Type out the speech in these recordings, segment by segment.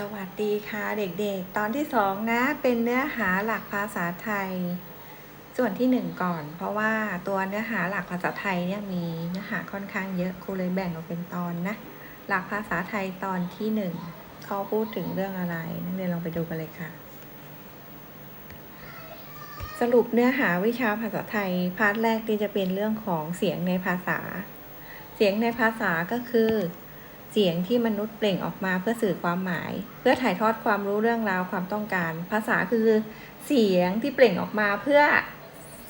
สวัสดีค่ะเด็กๆ ตอนที่สองนะเป็นเนื้อหาหลักภาษาไทย ส่วนที่หนึ่งก่อน เพราะว่าตัวเนื้อหาหลักภาษาไทยเนี่ยมีเนื้อหาค่อนข้างเยอะครูเลยแบ่งออกเป็นตอนนะ หลักภาษาไทยตอนที่หนึ่งเขาพูดถึงเรื่องอะไร นักเรียนลองไปดูกันเลยค่ะ สรุปเนื้อหาวิชาภาษาไทยพาร์ทแรกที่จะเป็นเรื่องของเสียงในภาษา เสียงในภาษาก็คือ เสียงที่มนุษย์เปล่งออกมาเพื่อสื่อความหมาย เพื่อถ่ายทอดความรู้เรื่องราวความต้องการ ภาษาคือเสียงที่เปล่งออกมาเพื่อ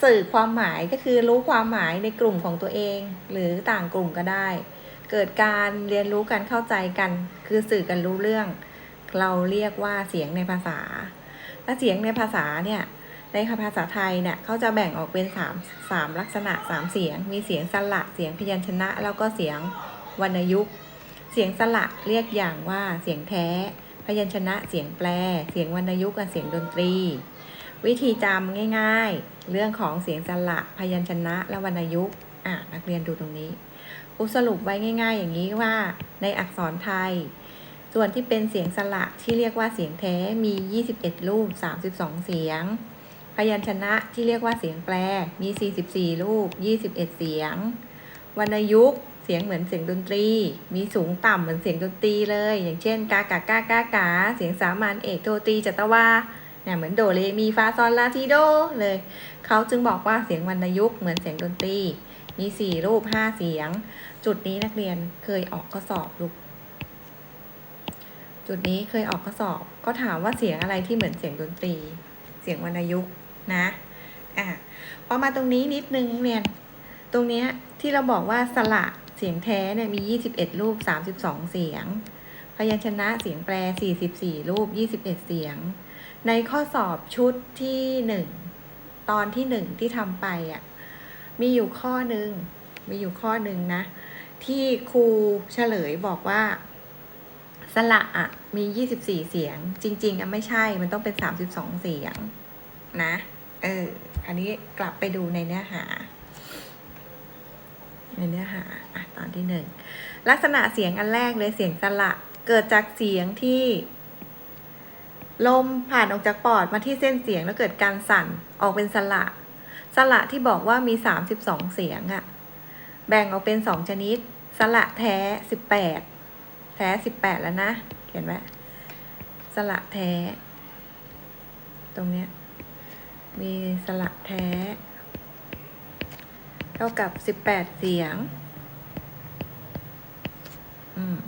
สื่อความหมายก็คือรู้ความหมายในกลุ่มของตัวเอง หรือต่างกลุ่มก็ได้ เกิดการเรียนรู้กันเข้าใจกัน คือสื่อกันรู้เรื่อง เราเรียกว่าเสียงในภาษาและเสียงในภาษาเนี่ยในภาษาไทยเนี่ยเขาจะแบ่งออกเป็น3 3ลักษณะ 3 เสียง มีเสียงสระเสียงพยัญชนะ แล้วก็เสียงวรรณยุกต์ เสียงสระเรียกอย่างว่าเสียงแท้ พยัญชนะเสียงแปล เสียงวรรณยุกต์กับเสียงดนตรี วิธีจำง่าย ๆ เรื่องของเสียงสระพยัญชนะและวรรณยุกต์อะนักเรียนดูตรงนี้ครูสรุปไว้ง่าย ๆ อย่างนี้ว่าในอักษรไทย ส่วนที่เป็นเสียงสระที่เรียกว่าเสียงแท้มี 21 รูป 32 เสียง พยัญชนะที่เรียกว่าเสียงแปลมี 44 รูป 21 เสียง วรรณยุกต์ เสียงเหมือนเสียงดนตรี มีสูงต่ำเหมือนเสียงดนตรีเลย อย่างเช่นกากากากากาเสียงสามัญเอกโทตรีจัตวาเนี่ยเหมือนโดเรมีฟาซอลลาทีโดเลย เขาจึงบอกว่าเสียงวรรณยุกต์เหมือนเสียงดนตรี มี4รูป5เสียง จุดนี้นักเรียนเคยออกข้อสอบลูก จุดนี้เคยออกข้อสอบ ก็ถามว่าเสียงอะไรที่เหมือนเสียงดนตรี เสียงวรรณยุกต์นะอะพอมาตรงนี้นิดนึงเรียน ตรงเนี้ยที่เราบอกว่าสระ เสียงแท้เนี่ยมี 21 รูป 32 เสียง พยัญชนะเสียงแปล 44 รูป 21 เสียง ในข้อสอบชุดที่ 1 ตอนที่ 1 ที่ทำไปอะ มีอยู่ข้อหนึ่งมีอยู่ข้อหนึ่งนะ ที่ครูเฉลยบอกว่า สระอะมี 24 เสียง จริง ๆอะไม่ใช่มันต้องเป็น 32 เสียงนะ เออ อันนี้กลับไปดูในเนื้อหา ในเนื้อหาอตอนที่หนึ่งลักษณะเสียงอันแรกเลยเสียงสระเกิดจากเสียงที่ ลมผ่านออกจากปอดมาที่เส้นเสียงแล้วเกิดการสั่นออกเป็นสระสระที่บอกว่ามี 32 เสียงอะแบ่งออกเป็นสองชนิด สระแท้ 18 แท้ 18 แล้วนะ เขียนไว้สระแท้ ตรงเนี้ยมีสระแท้ เท่ากับ18เสียง อืม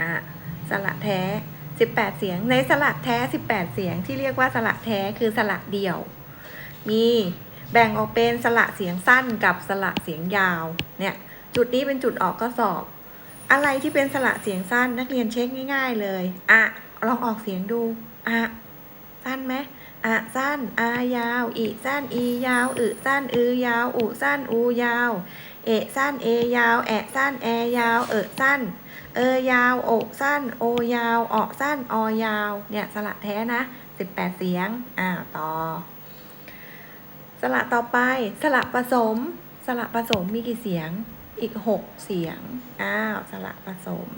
อะ สระแท้18เสียง ในสระแท้18เสียงที่เรียกว่าสระแท้คือสระเดี่ยว มีแบ่งออกเป็นสระเสียงสั้นกับสระเสียงยาว เนี่ย จุดนี้เป็นจุดออกข้อสอบ อะไรที่เป็นสระเสียงสั้นนักเรียนเช็คง่าย ๆ เลย อะ ลองออกเสียงดู อะ สั้นไหม อะสั้น อายาว อีสั้น อียาว อึสั้น อือยาว อุสั้น อูยาว เอะสั้น เอยาว แอะสั้น แอยาว เอะสั้น เอยาว โอสั้น โอยาว ออสั้น ออยาว เนี่ยสระแท้นะสิบแปดเสียง อ่าต่อ สระต่อไป สระผสม สระผสมมีกี่เสียง อีกหกเสียง อ้าว สระผสม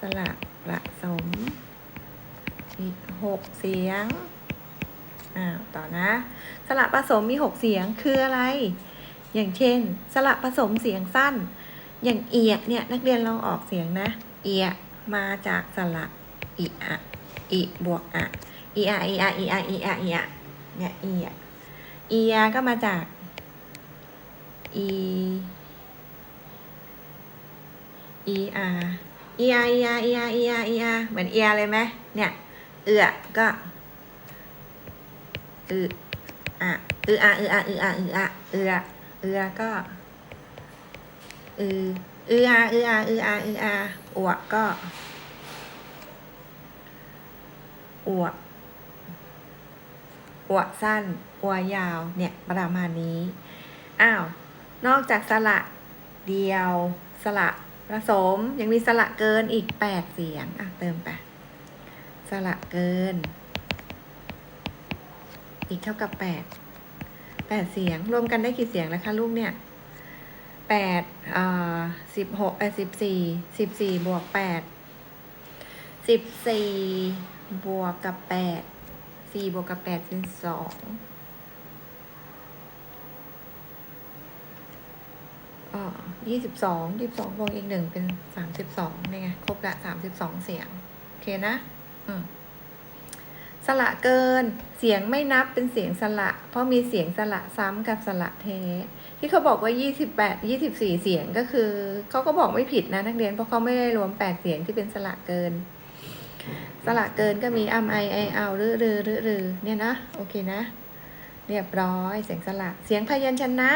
สระผสมอีก หกเสียงอ่าต่อนะ สระผสมมีหกเสียงคืออะไร อย่างเช่น สระผสมเสียงสั้น อย่างเอียเนี่ยนักเรียนลองออกเสียงนะ เอียมาจากสระอีอะอีบวกอะอีอะอีอะอีอะอีอะอีอะเนี่ยเอียเอียก็มาจากอีอีอาอีอาอีอาอีอาอีอาอีอาเหมือนเอียเลยไหมเนี่ย เอือก็อืออะอืออะอืออะอืออะอืออะเอือเอือก็อืออืออาอืออาอืออาอืออาอวกก็อวกอวกสั้นอวยาวเนี่ยประมาณนี้อ้าวนอกจากสระเดียวสระผสมยังมีสระเกินอีกแปดเสียงอะเติมไป สระเกิน อีกเท่ากับแปดแปดเสียงรวมกันได้กี่เสียงแล้วคะลูกเนี่ยแปดเอ่อสิบหกเออสิบสี่สิบสี่บวกแปดสิบสี่บวกกับแปดสี่บวกกับแปดเป็นสองอ๋อยี่สิบสองยี่สิบสองบวกอีกหนึ่งเป็นสามสิบสองนี่ไง ครบละสามสิบสองเสียง โอเคนะ สระเกิน เสียงไม่นับเป็นเสียงสระ เพราะมีเสียงสระซ้ำกับสระเทที่เขาบอกว่า28 24 เสียงก็คือ เขาก็บอกไม่ผิดนะนักเรียนเพราะเขาไม่ได้รวม 8 เสียงที่เป็นสระเกิน สระเกินก็มีอัมไอไอเอารือรือรือรือเนี่ยนะ โอเคนะ เรียบร้อยเสียงสระ เสียงพยัญชนะ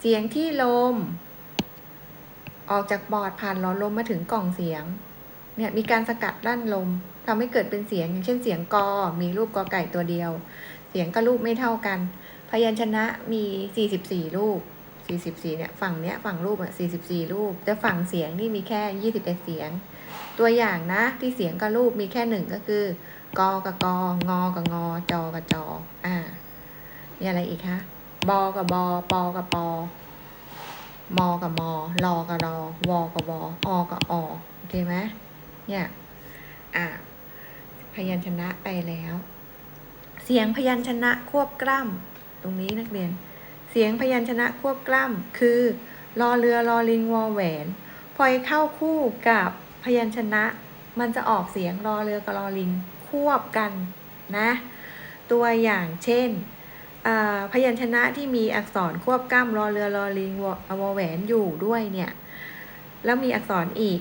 เสียงที่ลม ออกจากบอดผ่านหลอดลมมาถึงกล่องเสียง เนี่ยมีการสกัดด้านลมทำให้เกิดเป็นเสียงอย่างเช่นเสียงกอ มีรูปกอไก่ตัวเดียว เสียงก็รูปไม่เท่ากัน พยัญชนะมี 44 รูป 44 เนี่ยฝั่งเนี้ยฝั่งรูปอะ 44 รูป แต่ฝั่งเสียงนี่มีแค่ 21 เสียง ตัวอย่างนะที่เสียงกับรูปมีแค่หนึ่งก็คือกอกับกองอกับงอ จอกับจอ อ่ามีอะไรอีกคะบอกับบอปอกับปอมอกับมอรอกับรอวอกับวออกับอโอเคไหม เนี่ยอะพยัญชนะไปแล้ว เสียงพยัญชนะควบกล้ำตรงนี้นักเรียน เสียงพยัญชนะควบกล้ำคือรอเรือรอลิงวอแหวน พอเข้าคู่กับพยัญชนะ มันจะออกเสียงรอเรือกับรอลิงควบกันนะ ตัวอย่างเช่นพยัญชนะที่มีอักษรควบกล้ำรอเรือรอลิงอวอแหวนอยู่ด้วยเนี่ย แล้วมีอักษรอีก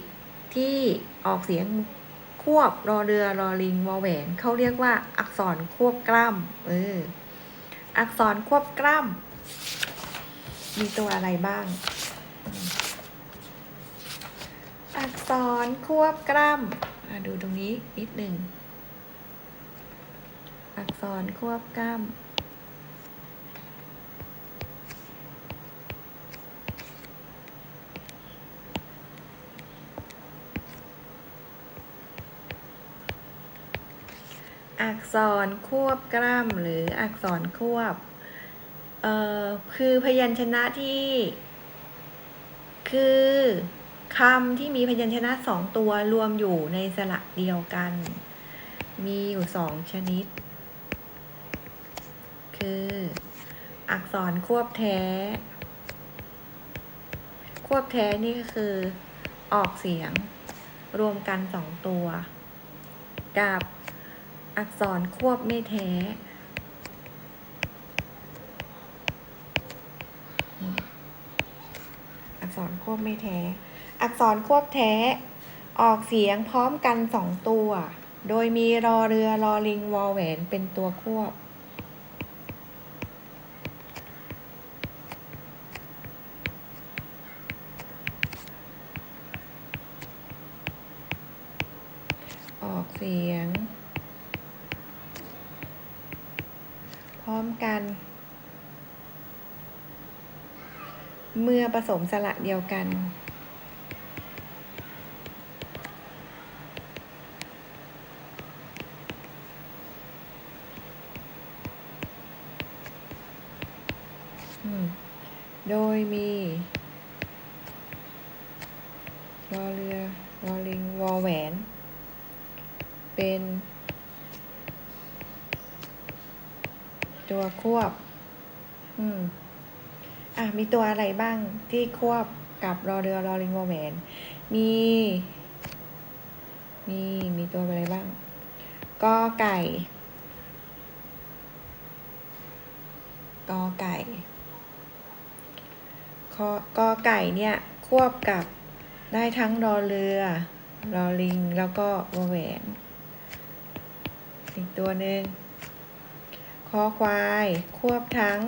ที่ ออกเสียงควบรอเรือรอลิงวอแหวนเขาเรียกว่า อักษรควบกล้ำเอออักษรควบกล้ำมีตัวอะไรบ้าง อักษรควบกล้ำดูตรงนี้นิดหนึ่งอักษรควบกล้ำ อักษรควบกล้ำหรืออักษรควบ เอ่อ คือพยัญชนะที่ คือคำที่มีพยัญชนะสองตัวรวมอยู่ในสระเดียวกัน มีอยู่สองชนิด คือ อักษรควบแท้ ควบแท้นี่ก็คือ ออกเสียง รวมกันสองตัว กับ อักษรควบไม่แท้ อักษรควบไม่แท้ อักษรควบแท้ ออกเสียงพร้อมกันสองตัว โดยมีรอเรือรอลิงวอแหวนเป็นตัวควบ ออกเสียง พร้อม กัน เมื่อผสมสระเดียวกัน โดยมีรอเรือรอลิงวอแหวน เป็น ตัวควบ อืม อะ มีตัวอะไรบ้างที่ควบกับรอเรือรอลิงวอแหวนมี มี มีตัวอะไรบ้างกอไก่ กอไก่คอกอไก่เนี่ย ควบกับได้ทั้งรอเรือ รอลิง แล้วก็วอแหวน อีกตัวหนึ่ง คอควาย ควบทั้ง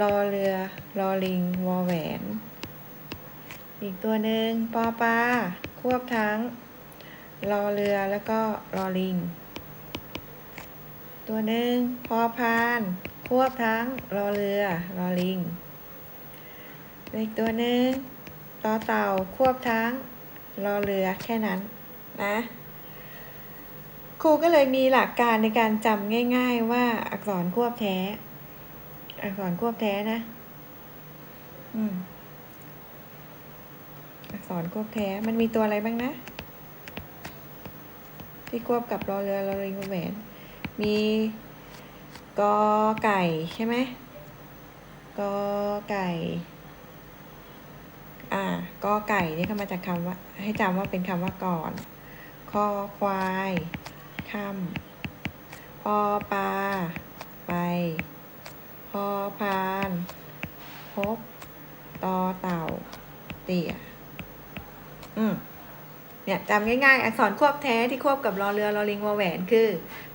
รอเรือ รอลิง วอแหวน อีกตัวหนึ่งปอปลา ควบทั้ง รอเรือแล้วก็รอลิง ตัวหนึ่งพอพาน ควบทั้ง รอเรือ รอลิง อีกตัวหนึ่งต่อเต่า ควบทั้ง รอเรือแค่นั้นนะ ครูก็เลยมีหลักการในการจำง่าย ๆ ว่าอักษรควบแท้ อักษรควบแท้นะ อืม อักษรควบแท้มันมีตัวอะไรบ้างนะ ที่ควบกับรอเรือรอลิงแหวน มีกอไก่ใช่ไหมกอไก่ อ่ากอไก่นี่ก็มาจากคำว่า ให้จำว่าเป็นคำว่าก่อนคอควาย คำปอปลาไป พอพานพบตอเต่า เตี่ย อืมเนี่ยจำง่ายๆ อักษรควบแท้ที่ควบกับรอเรือรอลิงวอแหวนคือ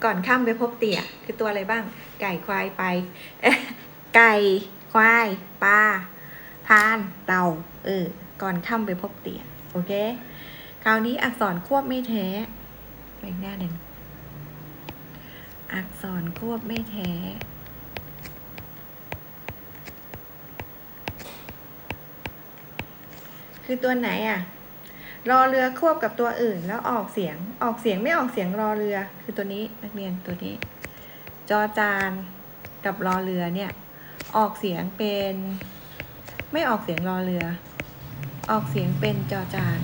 ก่อนข้ามไปพบเตี่ย คือตัวอะไรบ้าง ไก่ควายไป ไก่ควายปลาพานเต่าเออก่อนข้ามไปพบเตี่ย โอเค คราวนี้อักษรควบไม่แท้ไปอีกหน้าหนึ่ง อักษรควบไม่แท้ คือตัวไหนอะรอเรือควบกับตัวอื่น แล้วออกเสียง ออกเสียงไม่ออกเสียงรอเรือ คือตัวนี้นักเรียนตัวนี้ จอจานกับรอเรือเนี่ย ออกเสียงเป็น ไม่ออกเสียงรอเรือ ออกเสียงเป็นจอจาน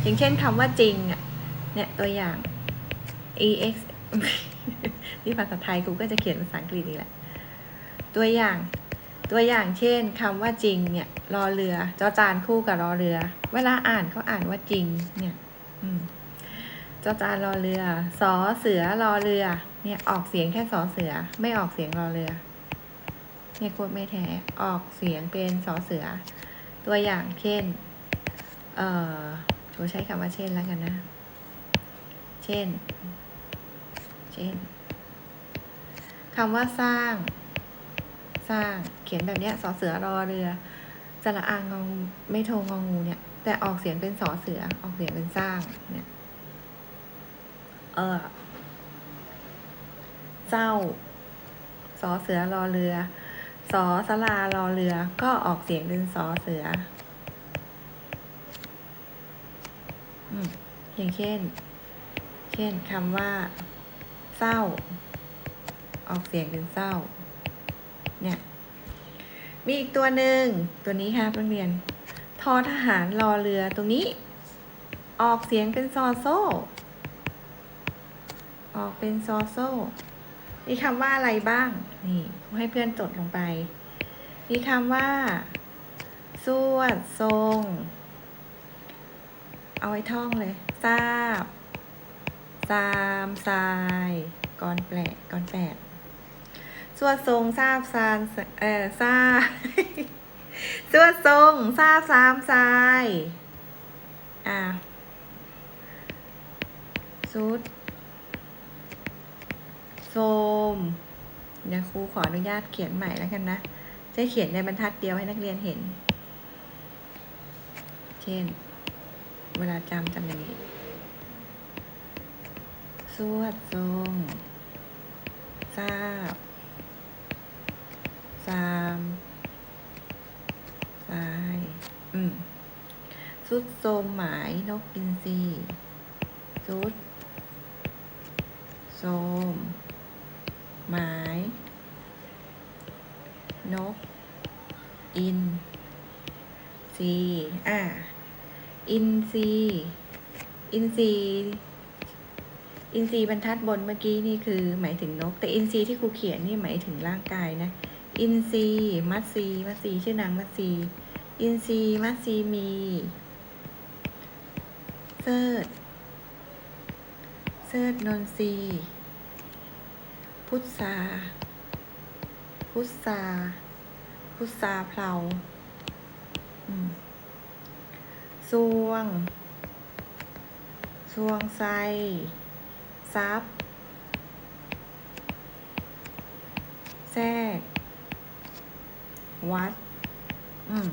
อย่างเช่นคำว่าจริงอะ เนี่ยตัวอย่าง ex นี่ภาษาไทยกูก็จะเขียนภาษาอังกฤษอีกแหละ ตัวอย่าง ตัวอย่างเช่นคำว่าจริงเนี่ย รอเรือ จอจานคู่กับรอเรือ เวลาอ่านเขาอ่านว่าจริง เนี่ย อืมจอจานรอเรือ สอเสือรอเรือ เนี่ย ออกเสียงแค่สอเสือ ไม่ออกเสียงรอเรือ เนี่ยโคตรไม่แท้ ออกเสียงเป็นสอเสือ ตัวอย่างเช่น เอ่อโชใช้คำว่าเช่นแล้วกันนะ เช่น เช่นคำว่าสร้าง สร้างเขียนแบบเนี้ยสอเสือรอเรือสระอางงไม่โทงองูเนี่ย แต่ออกเสียงเป็นสอเสือออกเสียงเป็นสร้างเนี่ย เออเศร้าสอเสือรอเรือสอสลารอเรือ ก็ออกเสียงเป็นสอเสืออืมอย่างเช่น เช่นคำว่า เศร้า ออกเสียงเป็นเศร้า เนี่ย มีอีกตัวหนึ่งตัวนี้ครับนักเรียนทอทหารรอเรือตรงนี้ ออกเสียงเป็นซอโซ่ออกเป็นซอโซ่มีคำว่าอะไรบ้าง นี่ให้เพื่อนจดลงไป มีคำว่าสวดทรง เอาไว้ท่องเลยทราบ ซามทรายกรแปลกกรแปดสวดทรงทราบซานเอ่อทราบสวดทรงทราบซามทรายอ่าสุดโสมเดี๋ยวครูขออนุญาตเขียนใหม่แล้วกันนะ จะเขียนในบรรทัดเดียวให้นักเรียนเห็น เช่น เวลาจำจำอย่างนี้ สวดทรงทราบสามสาย อืมสุดโทมหมายนกอินทรีสุดโทมหมาย นก อินทรีอ่าอินทรีอินทรี อินทรีย์บรรทัดบนเมื่อกี้นี่คือหมายถึงนก แต่อินทรีย์ที่ครูเขียนนี่หมายถึงร่างกายนะ อินทรีย์มัตซีมัตซีชื่อนางมัตซีอินทรีย์มัตซีมีเซิร์ดเซิร์ดนนทรีพุทธาพุทธาพุทธาเพลาอืมสวงสวงไซ ซับแทรก วัด อืม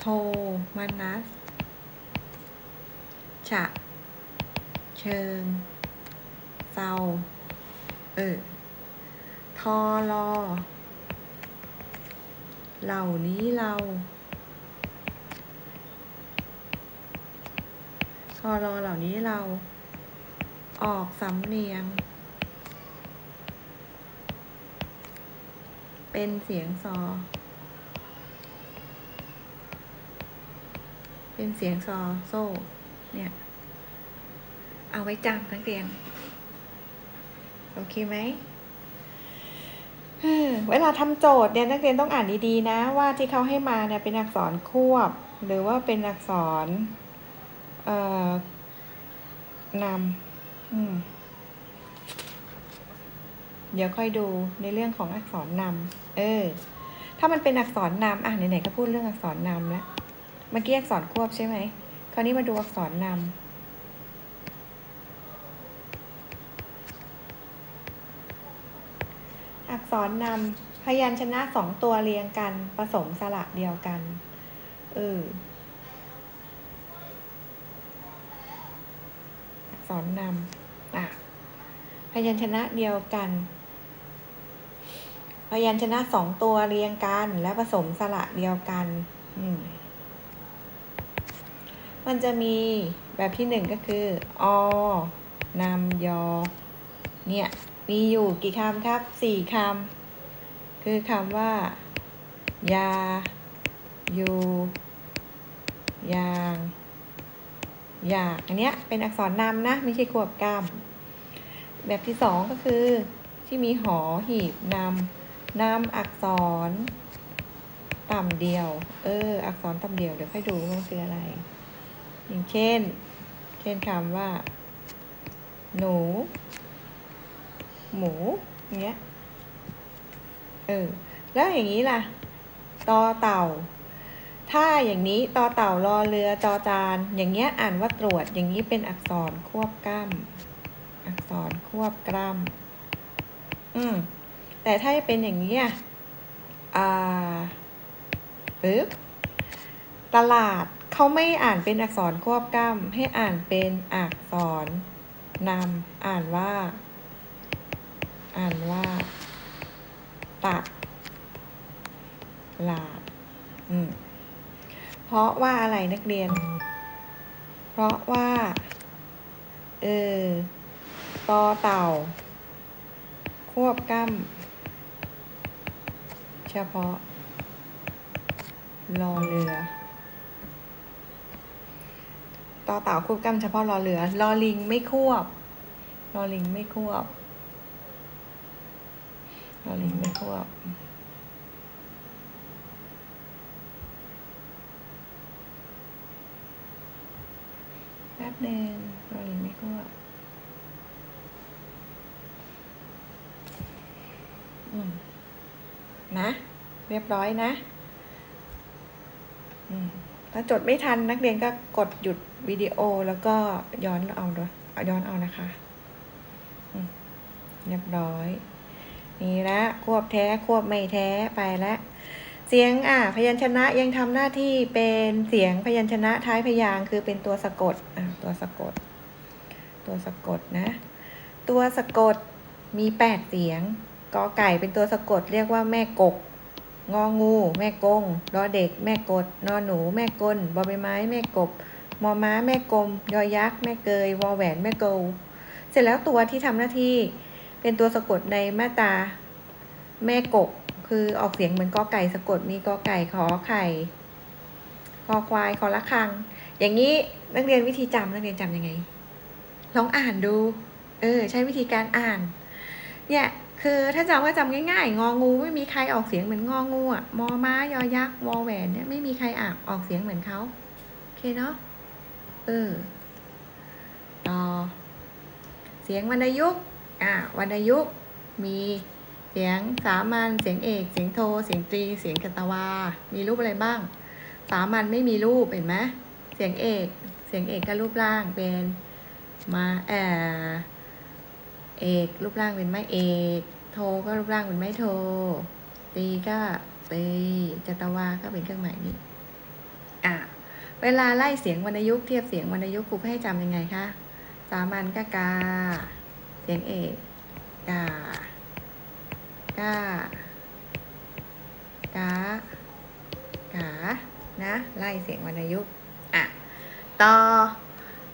โทมานัส ฉะ เชิงเศร้าเออ ทอรอ เหล่านี้เรา อรอเหล่านี้เราออกสำเนียง เป็นเสียงซอ เป็นเสียงซอโซ่ เนี่ย เอาไว้จำนักเรียนโอเคไหมเวลาทำโจทย์เนี่ยนักเรียนต้องอ่านดีๆนะ ว่าที่เขาให้มาเนี่ยเป็นอักษรควบ หรือว่าเป็นอักษร เอ่อนำอืมเดี๋ยวค่อยดูในเรื่องของอักษรนำเออ ถ้ามันเป็นอักษรนำอะไหนๆก็พูดเรื่องอักษรนำแล้วเมื่อกี้อักษรควบใช่ไหมคราวนี้มาดูอักษรนำอักษรนำพยัญชนะสองตัวเรียงกันผสมสระเดียวกัน เออ อัก ษรนำอะพยัญชนะเดียวกัน พยัญชนะสองตัวเรียงกัน และผสมสระเดียวกัน อืมมันจะมีแบบที่หนึ่งก็คือ อนำยอ เนี่ย มีอยู่กี่คำครับ สี่คำ คือคำว่า ยา ยู ยาง อยากอันเนี้ยเป็นอักษรนำนะ ไม่ใช่ควบกล้ำแบบที่สองก็คือ ที่มีหอหีบนำนำอักษร ต่ำเดียว เออ อักษรต่ำเดียวเดี๋ยวค่อยดูว่ามันคืออะไร อย่างเช่น เช่นคำว่า หนู หมูอย่างเงี้ยเออ แล้วอย่างนี้ล่ะ ตอเต่า ถ้าอย่างนี้ต่อเต่ารอเรือจอจาน อย่างเงี้ยอ่านว่าตรวจอย่างนี้เป็นอักษรควบกล้ำอักษรควบกล้ำอืมแต่ถ้าเป็นอย่างนี้อะอ่าปึ๊บตลาดเขาไม่อ่านเป็นอักษรควบกล้ำให้อ่านเป็นอักษรนำอ่านว่า อ่านว่าตะลาด ราะว่าอะไรนักเรียน เพราะว่า เออต่อเต่า ควบกล้ำเฉพาะรอเรือต่อเต่าควบกล้ำเฉพาะรอเรือรอลิงไม่ควบรอลิงไม่ควบ รอลิงไม่ควบ แป๊บหนึ่งรอลิงไม่ควบ อืม นะ เรียบร้อยนะถ้าจดไม่ทันนักเรียนก็กดหยุดวิดีโอแล้วก็ย้อนเอาด้วยย้อนเอานะคะเรียบร้อย นี่ละควบแท้ควบไม่แท้ไปแล้วเสียงอะพยัญชนะยังทำหน้าที่เป็นเสียงพยัญชนะท้ายพยางค์คือเป็นตัวสะกดอะตัวสะกด ตัวสะกดนะ ตัวสะกดมีแปดเสียงกอไก่เป็นตัวสะกดเรียกว่าแม่กก งองู แม่กงรอเด็ก แม่กด นอหนู แม่กลบอใบไม้ แม่กบ มอม้า แม่กลม ยอยักษ์ แม่เกย วอแหวน แม่เกลเสร็จแล้วตัวที่ทำหน้าที่ เป็นตัวสะกดในมาตา แม่กกคือออกเสียงเหมือนกอไก่สะกด มีกอไก่ ขอไข่ คอควาย คอละคัง อย่างนี้นักเรียนวิธีจำนักเรียนจำยังไง ลองอ่านดู เออ ใช้วิธีการอ่าน เนี่ย คือถ้าจำก็จำง่ายๆ งองูไม่มีใครออกเสียงเหมือนงองูอะ มอม้ายอยักษ์วอแหวนเนี่ยไม่มีใครอ่านออกเสียงเหมือนเขาโอเคเนาะ เออ ต่อ เสียงวรรณยุกต์ อะวรรณยุกต์ มีเสียงสามัญ เสียงเอก เสียงโท เสียงตรี เสียงกตวา มีรูปอะไรบ้าง สามัญไม่มีรูปเห็นไหม เสียงเอก เสียงเอกก็รูปร่างเป็นมาแอ เอกรูปร่างเป็นไม้เอก โทก็รูปร่างเป็นไม้โท ตีก็ตีจตวาก็เป็นเครื่องหมายนี้ อะ เวลาไล่เสียงวรรณยุกต์เทียบเสียงวรรณยุกต์ครูให้จำยังไงคะ สามัญก็กา เสียงเอกกากากากานะ ไล่เสียงวรรณยุกต์อะ ต่อ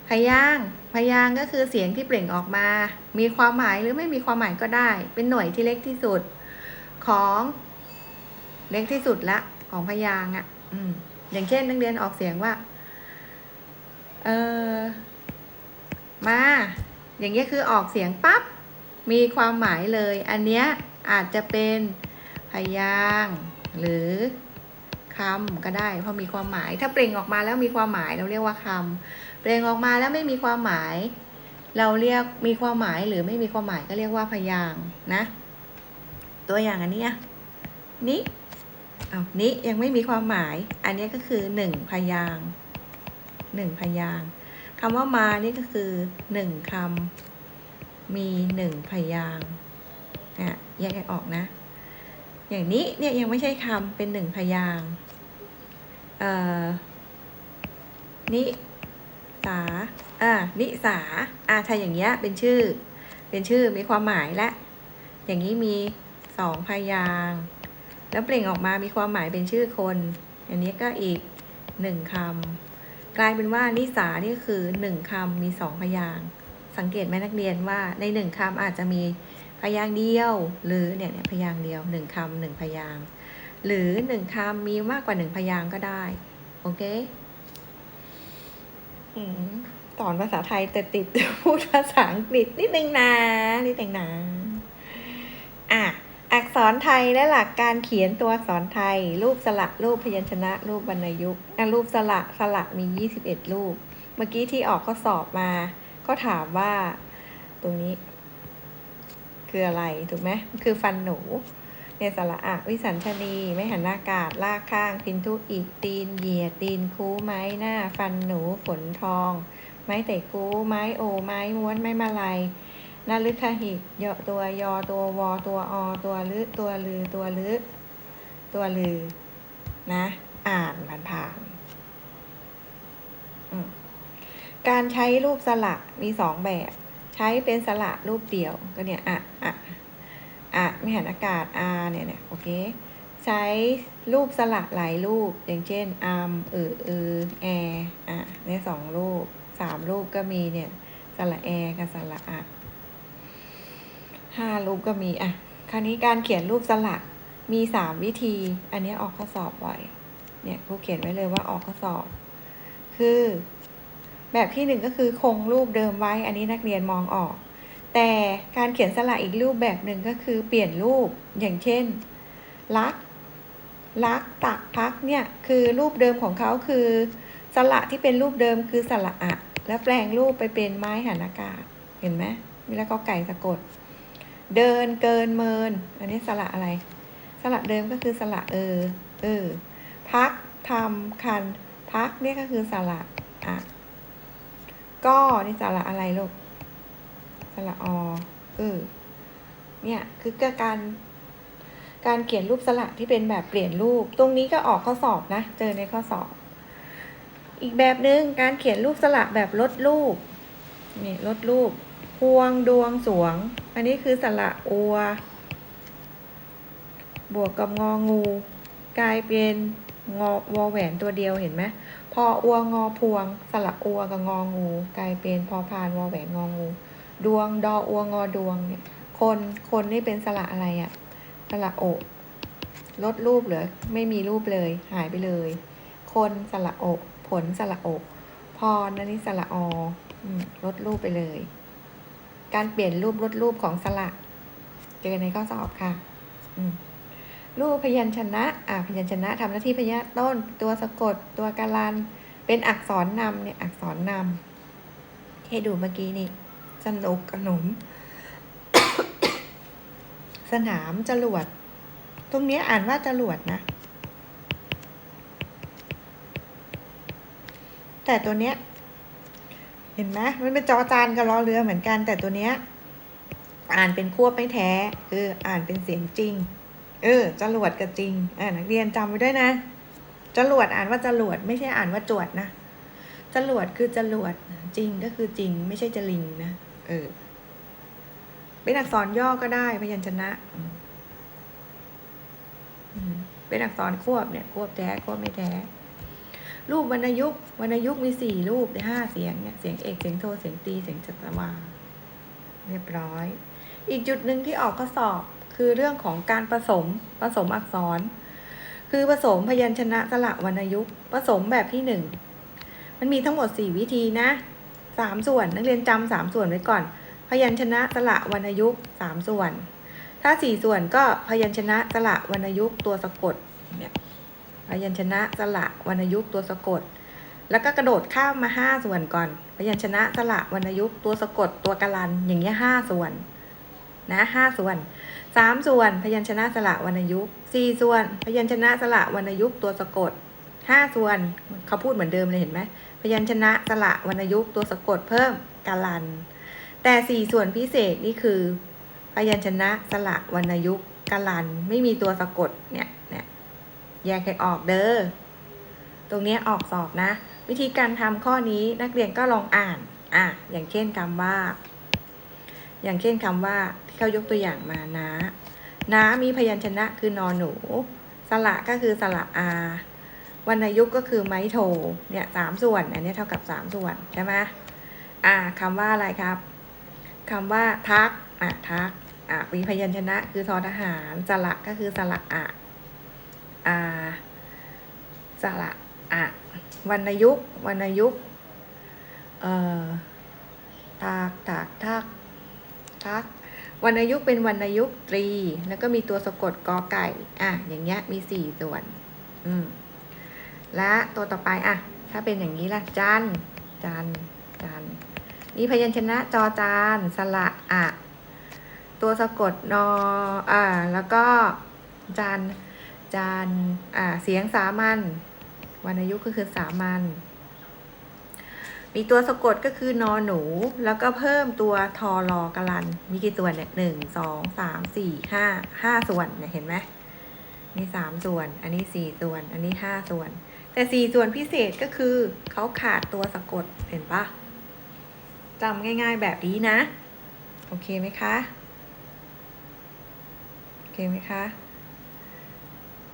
พยางพยางก็คือเสียงที่เปล่งออกมา มีความหมายหรือไม่มีความหมายก็ได้ เป็นหน่วยที่เล็กที่สุดของเล็กที่สุดละของพยางค์อะอือย่างเช่นนักเรียนออกเสียงว่า เออมา อย่างเงี้ยคือออกเสียงปั๊บ มีความหมายเลย อันเนี้ยอาจจะเป็นพยางหรือคำก็ได้ เพราะมีความหมาย ถ้าเปล่งออกมาแล้วมีความหมายเราเรียกว่าคำ เปล่งออกมาแล้วไม่มีความหมาย เราเรียกมีความหมายหรือไม่มีความหมายก็เรียกว่าพยางนะ ตัวอย่างอันนี้นี้อ้าวนี้ยังไม่มีความหมาย อันนี้ก็คือหนึ่งพยางหนึ่งพยางคำว่ามานี่ก็คือหนึ่งคำมีหนึ่งพยางค์อะแยกกันออกนะ อย่างนี้เนี่ยยังไม่ใช่คำเป็นหนึ่งพยางเอ่อนิ สาอ่านิสาอ่าถ้าอย่างเงี้ยเป็นชื่อ เป็นชื่อมีความหมายและ อย่างนี้มีสองพยางค์แล้วเปล่งออกมามีความหมายเป็นชื่อคน อันนี้ก็อีกหนึ่งคำกลายเป็นว่านิสานี่คือหนึ่งคำมีสองพยางค์สังเกตไหมนักเรียนว่าในหนึ่งคำอาจจะมีพยางค์เดียว หรือเนี่ยเนี่ยพยางค์เดียวหนึ่งคำหนึ่งพยางค์หรือหนึ่งคำมีมากกว่าหนึ่งพยางค์ก็ได้ โอเค สอนภาษาไทยแต่ติดพูดภาษาอังกฤษนิดนึงนะนิดนึงนะอะอักษรไทยและหลักการเขียนตัวอักษรไทย รูปสระรูปพยัญชนะ รูปวรรณยุกต์รูปสระสระมี 21 รูป เมื่อกี้ที่ออกข้อสอบมา ก็ถามว่า ตรงนี้ คืออะไร ถูกไหมคือฟันหนู เนี่ยสระอะวิสัญชนี ไม่หันหน้ากาศ ลากข้าง พินทุอีก ตีนเหยียด ตีนคูไม้หน้า ฟันหนูฝนทอง ไม้แต่คูไม้โอ ไม้ม้วน ไม้มาลายนาลึกขหิเยอะตัวยอตัววอตัวอตัวลึตัวลือตัวลึตัวลือ นะ อ่านผ่านผ่านๆการใช้รูปสระมีสองแบบ ใช้เป็นสระรูปเดี่ยวก็เนี่ย อะ อะ อะไม่หันอากาศอาเนี่ยเนี่ยโอเค ใช้รูปสระหลายรูป อย่างเช่นอัมเออเออแออะเนี่ยสองรูปสามรูปก็มีเนี่ยสระแอกับสระอะห้ารูปก็มีอะคราวนี้การเขียนรูปสลักมีสามวิธี อันนี้ออกข้อสอบบ่อย เนี่ยครูเขียนไว้เลยว่าออกข้อสอบ คือ แบบที่หนึ่งก็คือคงรูปเดิมไว้ อันนี้นักเรียนมองออก แต่การเขียนสระอีกรูปแบบหนึ่งก็คือเปลี่ยนรูปอย่างเช่น ลัก ลักตักพักเนี่ยคือรูปเดิมของเขาคือสระที่เป็นรูปเดิมคือสระอะแล้วแปลงรูปไปเป็นไม้หันอากาศเห็นไหมแล้วก็ไก่สะกด เดินเกินเมิน อันนี้สระอะไร สระเดิมก็คือสระเออ เออ พักทำคัน พักเนี่ยก็คือสระอะก็นี่สระอะไรลูก สระอเออเนี่ยคือการ การเขียนรูปสระที่เป็นแบบเปลี่ยนรูป ตรงนี้ก็ออกข้อสอบนะ เจอในข้อสอบ อีกแบบหนึ่งการเขียนรูปสระแบบลดรูปนี่ลดรูป พวงดวงสวง อันนี้คือสระอัว บวกกับงองู กลายเป็นงอวอแหวนตัวเดียวเห็นไหมพออัวงอพวง สระอัวกับงองู กลายเป็นพอพานวอแหวนงองู ดวงดออวงอดวงเนี่ย คนคนนี่เป็นสระอะไรอะสระโอกลดรูปเหลือไม่มีรูปเลย หายไปเลย คนสระอกผลสระอกพรนันนี่สระออลดรูปไปเลย การเปลี่ยนรูปลดรูปของสระเจอในข้อสอบค่ะรูปพยัญชนะ อ่าพยัญชนะทำหน้าที่พยัญชนะต้น ตัวสะกด ตัวการัน เป็นอักษรนำเนี่ย อักษรนำให้ดูเมื่อกี้นี่ สนุกขนม สนามจรวด ตรงนี้อ่านว่าจรวดนะ แต่ตัวเนี้ย เห็นไหมมันเป็นจอจานกับล้อเรือเหมือนกัน แต่ตัวเนี้ย อ่านเป็นควบไม่แท้เอออ่านเป็นเสียงจริง เออจรวดกับจริงอ่านักเรียนจำไว้ด้วยนะจรวดอ่านว่าจรวด ไม่ใช่อ่านว่าจวดนะจรวดคือจรวดจริงก็คือจริง ไม่ใช่จริงนะ เออ เป็นอักษรย่อก็ได้พยัญชนะเป็นอักษรควบเนี่ย ควบแท้ควบไม่แท้ รูปวรรณยุกวรรณยุกมีสี่รูปในห้าเสียงเนี่ยเสียงเอกเสียงโทเสียงตีเสียงจัตวาเรียบร้อย อีกจุดหนึ่งที่ออกข้อสอบคือเรื่องของการผสมผสมอักษร คือผสมพยัญชนะสระวรรณยุกผสมแบบที่หนึ่งมันมีทั้งหมดสี่วิธีนะ สามส่วน นักเรียนจำสามส่วนไว้ก่อน พยัญชนะสระวรรณยุกต์สามส่วน ถ้าสี่ส่วนก็พยัญชนะสระวรรณยุกต์ตัวสะกดเนี่ยพยัญชนะสระวรรณยุกต์ตัวสะกด แล้วก็กระโดดข้ามมาห้าส่วนก่อน พยัญชนะสระวรรณยุกต์ตัวสะกดตัวกลันอย่างเงี้ยห้าส่วนนะห้าส่วนสามส่วน พยัญชนะสระวรรณยุกต์สี่ส่วน พยัญชนะสระวรรณยุกต์ตัวสะกดห้าส่วนเขาพูดเหมือนเดิมเลยเห็นไหม พยัญชนะสระวรรณยุกต์ตัวสะกดเพิ่มกะลัน แต่สี่ส่วนพิเศษนี่คือ พยัญชนะสระวรรณยุกต์กะลันไม่มีตัวสะกดเนี่ยเนี่ยแยกให้ออกเด้อตรงนี้ออกสอบนะ วิธีการทำข้อนี้นักเรียนก็ลองอ่านอะอย่างเช่นคำว่า อย่างเช่นคำว่าที่เขายกตัวอย่างมานะ นะมีพยัญชนะคือนอนหนู สระก็คือสระอา วรรณยุกต์ก็คือไม้โทเนี่ยสามส่วน อันนี้เท่ากับสามส่วนใช่ไหมอ่าคำว่าอะไรครับคำว่าทักอะทักอะมีพยัญชนะคือทอทหารสระก็คือสระอะอ่าสระอะวรรณยุกต์วรรณยุกต์เอ่อตากตากทักทักวรรณยุกต์เป็นวรรณยุกต์ตรี แล้วก็มีตัวสะกดกอไก่ อะ อย่างเงี้ยมีสี่ส่วน อืม และตัวต่อไปอะถ้าเป็นอย่างนี้ล่ะจันจันจันมีพยัญชนะจอจานสระอะตัวสะกดนออ่า แล้วก็จันจันอ่า เสียงสามัญวรรณยุกต์ก็คือสามัญ มีตัวสะกดก็คือนอหนู แล้วก็เพิ่มตัวทอรอกะลัน มีกี่ส่วนเนี่ยหนึ่ง สอง สาม สี่ ห้า ห้าส่วนเนี่ยเห็นไหมนี่สามส่วน อันนี้สี่ส่วน อันนี้ห้าส่วน แต่สี่ส่วนพิเศษก็คือเขาขาดตัวสะกดเห็นปะจำง่ายๆแบบนี้นะ โอเคไหมคะ โอเคไหมคะ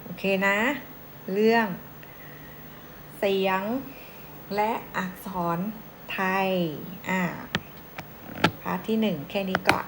โอเคนะ เรื่อง เสียงและอักษรไทย อ่า พาร์ทที่หนึ่งแค่นี้ก่อน